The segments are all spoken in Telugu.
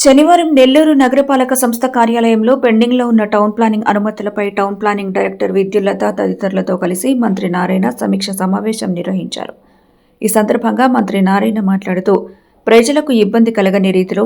శనివారం నెల్లూరు నగరపాలక సంస్థ కార్యాలయంలో పెండింగ్లో ఉన్న టౌన్ ప్లానింగ్ అనుమతులపై టౌన్ ప్లానింగ్ డైరెక్టర్ విద్యుల్లత తదితరులతో కలిసి మంత్రి నారాయణ సమీక్ష సమావేశం నిర్వహించారు. ఈ సందర్భంగా మంత్రి నారాయణ మాట్లాడుతూ ప్రజలకు ఇబ్బంది కలగని రీతిలో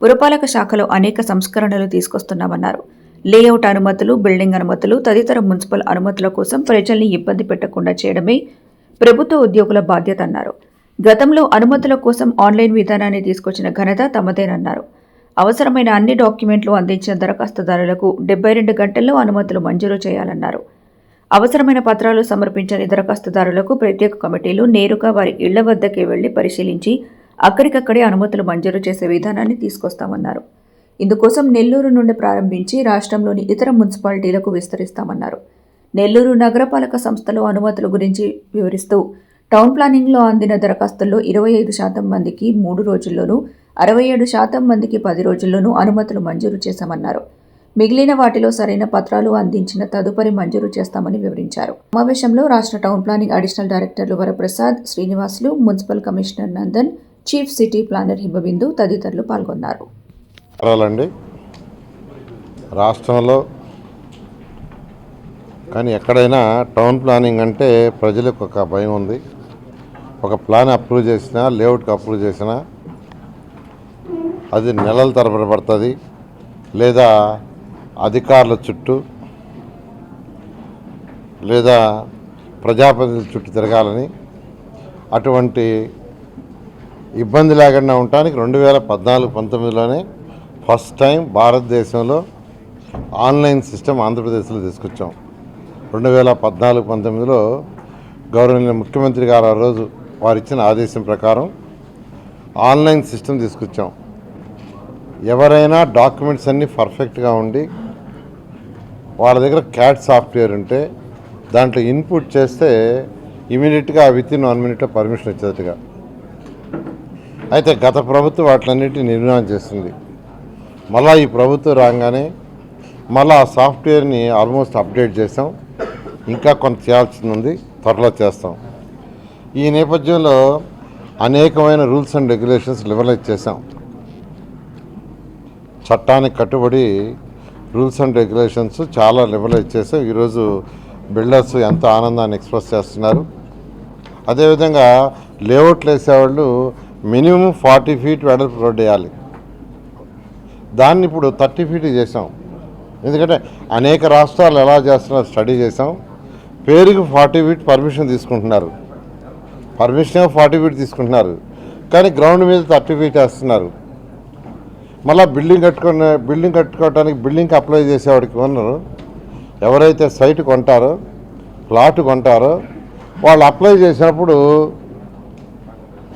పురపాలక శాఖలో అనేక సంస్కరణలు తీసుకొస్తున్నామన్నారు. లేఅవుట్ అనుమతులు బిల్డింగ్ అనుమతులు తదితర మున్సిపల్ అనుమతుల కోసం ప్రజల్ని ఇబ్బంది పెట్టకుండా చేయడమే ప్రభుత్వ ఉద్యోగుల బాధ్యత అన్నారు. గతంలో అనుమతుల కోసం ఆన్లైన్ విధానాన్ని తీసుకొచ్చిన ఘనత తమదేనన్నారు. అవసరమైన అన్ని డాక్యుమెంట్లు అందించిన దరఖాస్తుదారులకు డెబ్బై రెండు గంటల్లో అనుమతులు మంజూరు చేయాలన్నారు. అవసరమైన పత్రాలు సమర్పించని దరఖాస్తుదారులకు ప్రత్యేక కమిటీలు నేరుగా వారి ఇళ్ళ వద్దకే వెళ్ళి పరిశీలించి అక్కడికక్కడే అనుమతులు మంజూరు చేసే విధానాన్ని తీసుకొస్తామన్నారు. ఇందుకోసం నెల్లూరు నుండి ప్రారంభించి రాష్ట్రంలోని ఇతర మున్సిపాలిటీలకు విస్తరిస్తామన్నారు. నెల్లూరు నగరపాలక సంస్థలో అనుమతుల గురించి వివరిస్తూ టౌన్ ప్లానింగ్లో అందిన దరఖాస్తుల్లో ఇరవై ఐదు శాతం మందికి మూడు రోజుల్లోనూ అరవై ఏడు శాతం మందికి పది రోజుల్లోనూ అనుమతులు మంజూరు చేశామన్నారు. మిగిలిన వాటిలో సరైన పత్రాలు అందించిన తదుపరి మంజూరు చేస్తామని వివరించారు. సమావేశంలో రాష్ట్ర టౌన్ ప్లానింగ్ అడిషనల్ డైరెక్టర్లు Varaprasad Srinivasulu municipal commissioner Nandan chief city planner Himabindu తదితరులు పాల్గొన్నారు. రాష్ట్రంలో కానీ ఎక్కడైనా టౌన్ ప్లానింగ్ అంటే ప్రజలకు ఒక భయం ఉంది. ఒక ప్లాన్ అప్రూవ్ చేసినా లేఅవుట్కి అప్రూవ్ చేసినా అది నెలల తరబడి పడుతుంది. లేదా అధికారుల చుట్టూ లేదా ప్రజాప్రతినిధుల చుట్టూ తిరగాలని అటువంటి ఇబ్బంది లేకుండా ఉండటానికి రెండు వేల పద్నాలుగు పంతొమ్మిదిలోనే ఫస్ట్ టైం భారతదేశంలో ఆన్లైన్ సిస్టమ్ ఆంధ్రప్రదేశ్లో తీసుకొచ్చాం. రెండు వేల పద్నాలుగు పంతొమ్మిదిలో గౌరవనీయ ముఖ్యమంత్రి గారు ఆ రోజు వారు ఇచ్చిన ఆదేశం ప్రకారం ఆన్లైన్ సిస్టమ్ తీసుకొచ్చాం. ఎవరైనా డాక్యుమెంట్స్ అన్నీ పర్ఫెక్ట్గా ఉండి వాళ్ళ దగ్గర క్యాట్ సాఫ్ట్వేర్ ఉంటే దాంట్లో ఇన్పుట్ చేస్తే ఇమీడియట్గా విత్ ఇన్ వన్ మినిట్లో పర్మిషన్ వచ్చేట్టుగా అయితే గత ప్రభుత్వం వాటిలన్నిటిని నిర్మాణం చేస్తుంది. మళ్ళా ఈ ప్రభుత్వం రాగానే మళ్ళా ఆ సాఫ్ట్వేర్ని ఆల్మోస్ట్ అప్డేట్ చేసాం. ఇంకా కొంత చేయాల్సింది ఉంది. త్వరలో చేస్తాం. ఈ నేపథ్యంలో అనేకమైన రూల్స్ అండ్ రెగ్యులేషన్స్ లిబరలైజ్ చేశాం. చట్టానికి కట్టుబడి రూల్స్ అండ్ రెగ్యులేషన్స్ చాలా లిబరలైజ్ చేసాం ఈరోజు బిల్డర్స్ ఎంతో ఆనందాన్ని ఎక్స్ప్రెస్ చేస్తున్నారు. అదేవిధంగా లేఅవుట్లు వేసేవాళ్ళు మినిమం ఫార్టీ ఫీట్ వెడల్పు రోడ్ వేయాలి. దాన్ని ఇప్పుడు థర్టీ ఫీట్ చేసాం ఎందుకంటే అనేక రాష్ట్రాలు ఎలా చేస్తున్నారో స్టడీ చేసాం పేరుకి ఫార్టీ ఫీట్ పర్మిషన్ తీసుకుంటున్నారు. పర్మిషన్ ఫార్టీ ఫీట్ తీసుకుంటున్నారు. కానీ గ్రౌండ్ మీద థర్టీ ఫీట్ వేస్తున్నారు. మళ్ళీ బిల్డింగ్ కట్టుకునే బిల్డింగ్ కట్టుకోవడానికి బిల్డింగ్కి అప్లై చేసేవాడికి ఉన్నారు. ఎవరైతే సైట్ కొంటారో ప్లాట్ కొంటారో వాళ్ళు అప్లై చేసినప్పుడు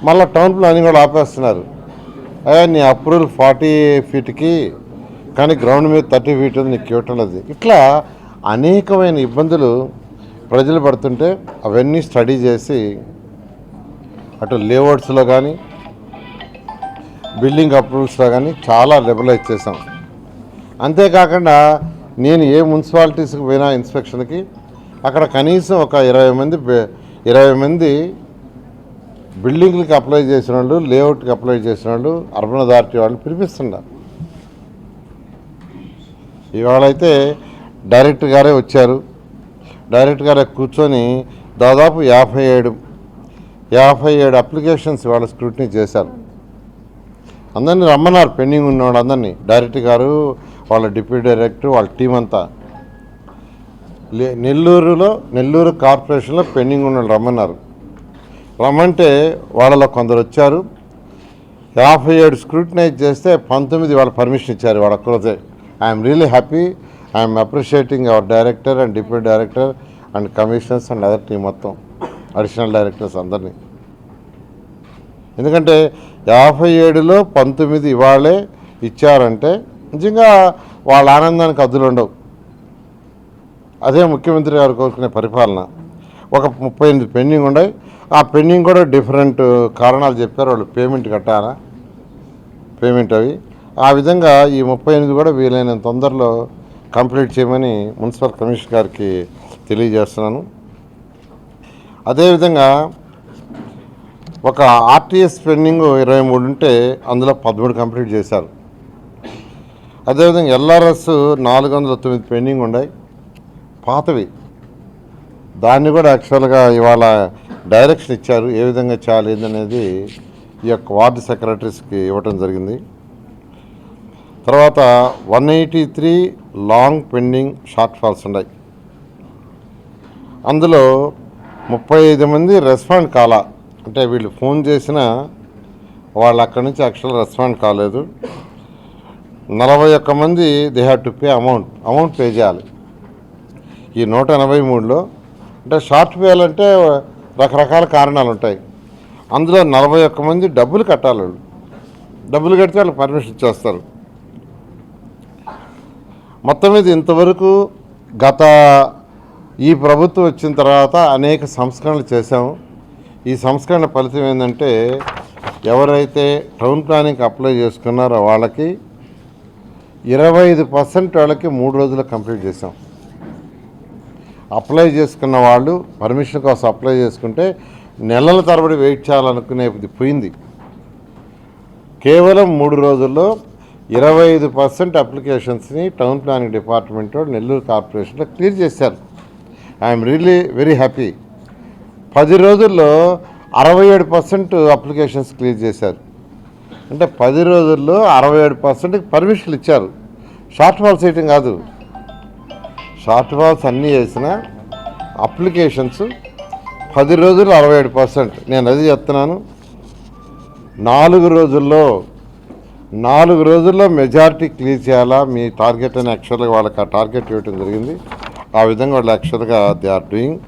మళ్ళీ టౌన్ ప్లానింగ్ కూడా ఆపేస్తున్నారు. అయ్యా నీ అప్రూవల్ ఫార్టీ ఫీట్కి కానీ గ్రౌండ్ మీద థర్టీ ఫీట్ ఉంది నీకు ఇవ్వటం ఇట్లా అనేకమైన ఇబ్బందులు ప్రజలు పడుతుంటే అవన్నీ స్టడీ చేసి అటు లేఅవుట్స్లో కానీ బిల్డింగ్ అప్రూవల్స్లో కానీ చాలా లిబరలైజ్ చేసాం అంతేకాకుండా నేను ఏ మున్సిపాలిటీస్కి పోయినా ఇన్స్పెక్షన్కి అక్కడ కనీసం ఒక ఇరవై మంది ఇరవై మంది బిల్డింగ్లకి అప్లై చేసిన వాళ్ళు లేఅవుట్కి అప్లై చేసిన వాళ్ళు అర్బన్ అథారిటీ వాళ్ళు పిలిపిస్తున్నారు. ఇవాళైతే డైరెక్టర్ గారే వచ్చారు. డైరెక్టర్ గారే కూర్చొని దాదాపు యాభై ఏడు యాభై ఏడు అప్లికేషన్స్ ఇవాళ స్క్రూటినీ చేశారు. అందరినీ రమ్మన్నారు పెండింగ్ ఉన్న వాళ్ళందరినీ డైరెక్టర్ గారు వాళ్ళ డిప్యూటీ డైరెక్టర్ వాళ్ళ టీం అంతా. లే- నెల్లూరులో నెల్లూరు కార్పొరేషన్లో పెండింగ్ ఉన్న రమ్మన్నారు. రమ్మంటే వాళ్ళలో కొందరు వచ్చారు. యాభై ఏడు స్క్రూటినైజ్ చేస్తే పంతొమ్మిది వాళ్ళ పర్మిషన్ ఇచ్చారు వాళ్ళ ఒక్కరోజే. I'm really happy. I'm appreciating our director and deputy director and commissioners and other team మొత్తం. అడిషనల్ డైరెక్టర్స్ అందరినీ. ఎందుకంటే యాభై ఏడులో పంతొమ్మిది ఇవాళే ఇచ్చారంటే నిజంగా వాళ్ళ ఆనందానికి అద్దులు ఉండవు. అదే ముఖ్యమంత్రి గారు కోరుకునే పరిపాలన. ఒక ముప్పై ఎనిమిది పెండింగ్ ఉన్నాయి ఆ పెండింగ్ కూడా డిఫరెంట్ కారణాలు చెప్పారు. వాళ్ళు పేమెంట్ కట్టారా? పేమెంట్ అవి. ఆ విధంగా ఈ ముప్పై ఎనిమిది కూడా వీలైనంత తొందరలో కంప్లీట్ చేయమని మున్సిపల్ కమిషనర్ గారికి తెలియజేస్తున్నాను. అదేవిధంగా ఒక ఆర్టీఎస్ పెండింగ్ ఇరవై మూడు ఉంటే అందులో పదమూడు కంప్లీట్ చేశారు. అదేవిధంగా ఎల్ఆర్ఎస్ నాలుగు వందల తొమ్మిది పెండింగ్ ఉన్నాయి. పాతవి. దాన్ని కూడా యాక్చువల్గా ఇవాళ డైరెక్షన్ ఇచ్చారు. ఏ విధంగా చేయాలి ఈ యొక్క వార్డు సెక్రటరీస్కి ఇవ్వటం జరిగింది. తర్వాత one eighty three long pending shortfalls ఉన్నాయి. అందులో ముప్పై ఐదు మంది రెస్పాండ్ కాల అంటే వీళ్ళు ఫోన్ చేసినా వాళ్ళు అక్కడి నుంచి యాక్చువల్ రెస్పాండ్ కాలేదు నలభై ఒక్క మంది they have to pay amount amount pay చేయాలి. ఈ నూట ఎనభై మూడులో అంటే షార్ట్ పేయాలంటే రకరకాల కారణాలు ఉంటాయి. అందులో నలభై ఒక్క మంది డబ్బులు కట్టాలి వాళ్ళు. డబ్బులు కడితే వాళ్ళు పర్మిషన్ ఇచ్చేస్తారు. మొత్తం మీద ఇంతవరకు గత ఈ ప్రభుత్వం వచ్చిన తర్వాత అనేక సంస్కరణలు చేశాము. ఈ సంస్కరణ ఫలితం ఏంటంటే ఎవరైతే టౌన్ ప్లానింగ్కి అప్లై చేసుకున్నారో వాళ్ళకి ఇరవై ఐదు పర్సెంట్ వాళ్ళకి మూడు రోజులు కంప్లీట్ చేసాం అప్లై చేసుకున్న వాళ్ళు పర్మిషన్ కోసం అప్లై చేసుకుంటే నెలల తరబడి వెయిట్ చేయాలనుకునేది పోయింది. కేవలం మూడు రోజుల్లో ఇరవై ఐదు పర్సెంట్ అప్లికేషన్స్ని టౌన్ ప్లానింగ్ డిపార్ట్మెంట్ నెల్లూరు కార్పొరేషన్లో క్లియర్ చేశారు. I'm really very happy. పది రోజుల్లో అరవై ఏడు పర్సెంట్ అప్లికేషన్స్ క్లియర్ చేశారు. అంటే పది రోజుల్లో అరవై ఏడు పర్సెంట్కి పర్మిషన్లు ఇచ్చారు. షార్ట్ ఫాల్స్ వేయటం కాదు. షార్ట్ ఫాల్స్ అన్నీ చేసిన అప్లికేషన్స్ పది రోజులు అరవై ఏడు పర్సెంట్. నేను అది చెప్తున్నాను. నాలుగు రోజుల్లో నాలుగు రోజుల్లో మెజారిటీ క్లియర్ చేయాలా? మీ టార్గెట్ అని యాక్చువల్గా వాళ్ళకి ఆ టార్గెట్ ఇవ్వటం జరిగింది. ఆ విధంగా వాళ్ళు యాక్చువల్గా దే ఆర్ డూయింగ్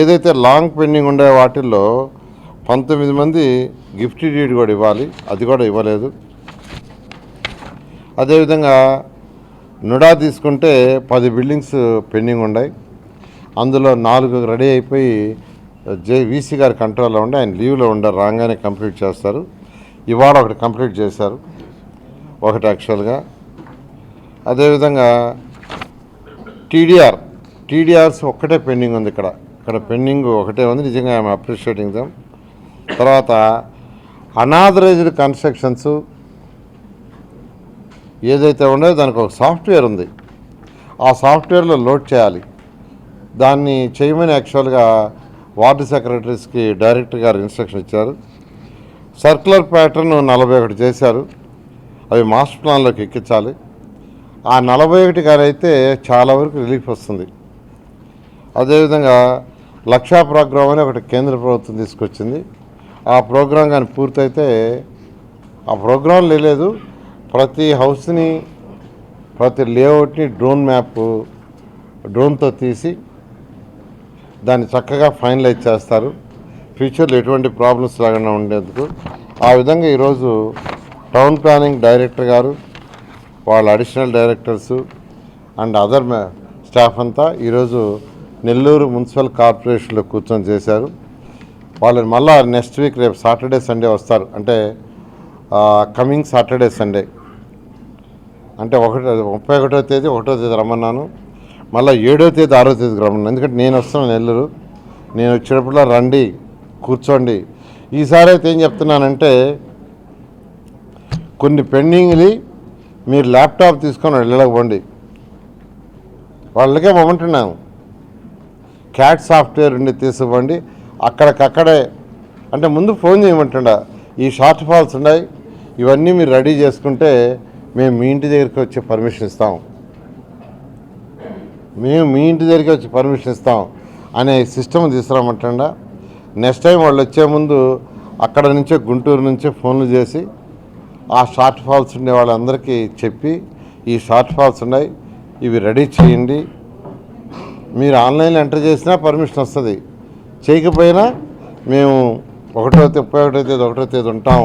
ఏదైతే లాంగ్ పెండింగ్ ఉండే వాటిల్లో పంతొమ్మిది మంది గిఫ్ట్ డీడ్ కూడా ఇవ్వాలి. అది కూడా ఇవ్వలేదు. అదేవిధంగా నుడా తీసుకుంటే పది బిల్డింగ్స్ పెండింగ్ ఉన్నాయి అందులో నాలుగు రెడీ అయిపోయి జే వీసీ గారి కంట్రోల్లో ఉండి ఆయన లీవ్లో ఉండారు రాగానే కంప్లీట్ చేస్తారు. ఇవాళ ఒకటి కంప్లీట్ చేశారు. ఒకటి యాక్చువల్గా అదేవిధంగా టీడీఆర్. టీడీఆర్స్ ఒక్కటే పెండింగ్ ఉంది ఇక్కడ. ఇక్కడ పెండింగ్ ఒకటే ఉంది. నిజంగా ఐఎమ్ అప్రిషియేటింగ్ దమ్. తర్వాత అనాథరైజ్డ్ కన్స్ట్రక్షన్స్ ఏదైతే ఉండదో దానికి ఒక సాఫ్ట్వేర్ ఉంది. ఆ సాఫ్ట్వేర్లో లోడ్ చేయాలి. దాన్ని చేయమని యాక్చువల్గా వార్డు సెక్రటరీస్కి డైరెక్టర్ గారు ఇన్స్ట్రక్షన్ ఇచ్చారు. సర్కులర్ ప్యాటర్న్ నలభై ఒకటి చేశారు. అవి మాస్టర్ ప్లాన్లోకి ఎక్కించాలి. ఆ నలభై ఒకటి గారు అయితే చాలా వరకు రిలీఫ్ వస్తుంది. అదేవిధంగా లక్షా ప్రోగ్రామ్ అని ఒకటి కేంద్ర ప్రభుత్వం తీసుకొచ్చింది. ఆ ప్రోగ్రాం కానీ పూర్తయితే ఆ ప్రోగ్రాం లేదు. ప్రతి హౌస్ని ప్రతి లేఅవుట్ని డ్రోన్ మ్యాప్ డ్రోన్తో తీసి దాన్ని చక్కగా ఫైనలైజ్ చేస్తారు. ఫ్యూచర్లో ఎటువంటి ప్రాబ్లమ్స్ లేకుండా ఉండేందుకు. ఆ విధంగా ఈరోజు టౌన్ ప్లానింగ్ డైరెక్టర్ గారు వాళ్ళ additional directors and other staff అంతా ఈరోజు నెల్లూరు మున్సిపల్ కార్పొరేషన్లో కూర్చొని చేశారు. వాళ్ళని మళ్ళా నెక్స్ట్ వీక్ రేపు సాటర్డే సండే వస్తారు. అంటే కమింగ్ సాటర్డే సండే. అంటే ఒకటో ముప్పై ఒకటో తేదీ ఒకటో తేదీ రమ్మన్నాను. మళ్ళీ ఏడో తేదీ ఆరో తేదీకి రమ్మన్నాను. ఎందుకంటే నేను వస్తాను నెల్లూరు. నేను వచ్చినప్పుడు రండి కూర్చోండి. ఈసారి అయితే ఏం చెప్తున్నానంటే కొన్ని పెండింగ్లు మీరు ల్యాప్టాప్ తీసుకొని వెళ్ళకపోండి వాళ్ళకే మమ్మంటున్నాను క్యాట్ సాఫ్ట్వేర్ ఉండి తీసుకోండి అక్కడికక్కడే అంటే ముందు ఫోన్ చేయమంటుండ ఈ షార్ట్ ఫాల్స్ ఉన్నాయి ఇవన్నీ మీరు రెడీ చేసుకుంటే మేము మీ ఇంటి దగ్గరికి వచ్చి పర్మిషన్ ఇస్తాం. మేము మీ ఇంటి దగ్గరికి వచ్చి పర్మిషన్ ఇస్తాం అనే సిస్టమ్ తీసుకురామంటుండ. నెక్స్ట్ టైం వాళ్ళు వచ్చే ముందు అక్కడ నుంచే గుంటూరు నుంచే ఫోన్లు చేసి ఆ షార్ట్ ఫాల్స్ ఉండే వాళ్ళందరికీ చెప్పి ఈ షార్ట్ ఫాల్స్ ఉన్నాయి ఇవి రెడీ చేయండి. మీరు ఆన్లైన్లో ఎంటర్ చేసినా పర్మిషన్ వస్తుంది. చేయకపోయినా మేము ఒకటో ముప్పై ఒకటో తేదీ ఒకటో తేదీ ఉంటాం.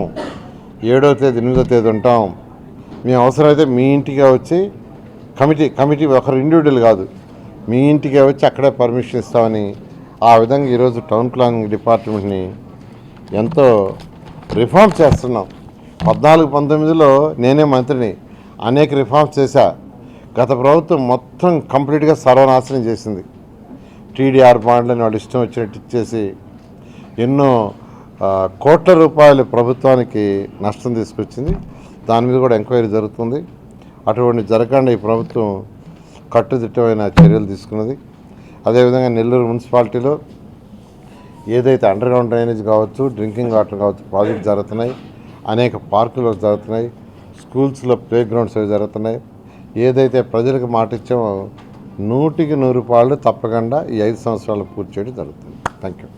ఏడో తేదీ ఎనిమిదో తేదీ ఉంటాం. మేము అవసరమైతే మీ ఇంటికే వచ్చి కమిటీ కమిటీ ఒకరు ఇండివిజువల్ కాదు. మీ ఇంటికే వచ్చి అక్కడే పర్మిషన్ ఇస్తామని ఆ విధంగా ఈరోజు టౌన్ ప్లానింగ్ డిపార్ట్మెంట్ని ఎంతో రిఫార్మ్ చేస్తున్నాం. పద్నాలుగు పంతొమ్మిదిలో నేనే మంత్రిని అనేక రిఫార్మ్స్ చేశా. గత ప్రభుత్వం మొత్తం కంప్లీట్గా సర్వనాశనం చేసింది. టీడీఆర్ బాండ్లని వాళ్ళు ఇష్టం వచ్చినట్టు ఇచ్చేసి ఎన్నో కోట్ల రూపాయలు ప్రభుత్వానికి నష్టం తీసుకొచ్చింది. దాని మీద కూడా ఎంక్వైరీ జరుగుతుంది. అటువంటి జరగకుండా ఈ ప్రభుత్వం కట్టుదిట్టమైన చర్యలు తీసుకున్నది. అదేవిధంగా నెల్లూరు మున్సిపాలిటీలో ఏదైతే అండర్గ్రౌండ్ డ్రైనేజ్ కావచ్చు డ్రింకింగ్ వాటర్ కావచ్చు ప్రాజెక్ట్ జరుగుతున్నాయి. అనేక పార్కులు జరుగుతున్నాయి స్కూల్స్లో ప్లే గ్రౌండ్స్ అవి జరుగుతున్నాయి. ఏదైతే ప్రజలకు మాట ఇచ్చామో నూటికి నూరు పాళ్ళు తప్పకుండా ఈ ఐదు సంవత్సరాలు పూర్తి చేయడం జరుగుతుంది. Thank you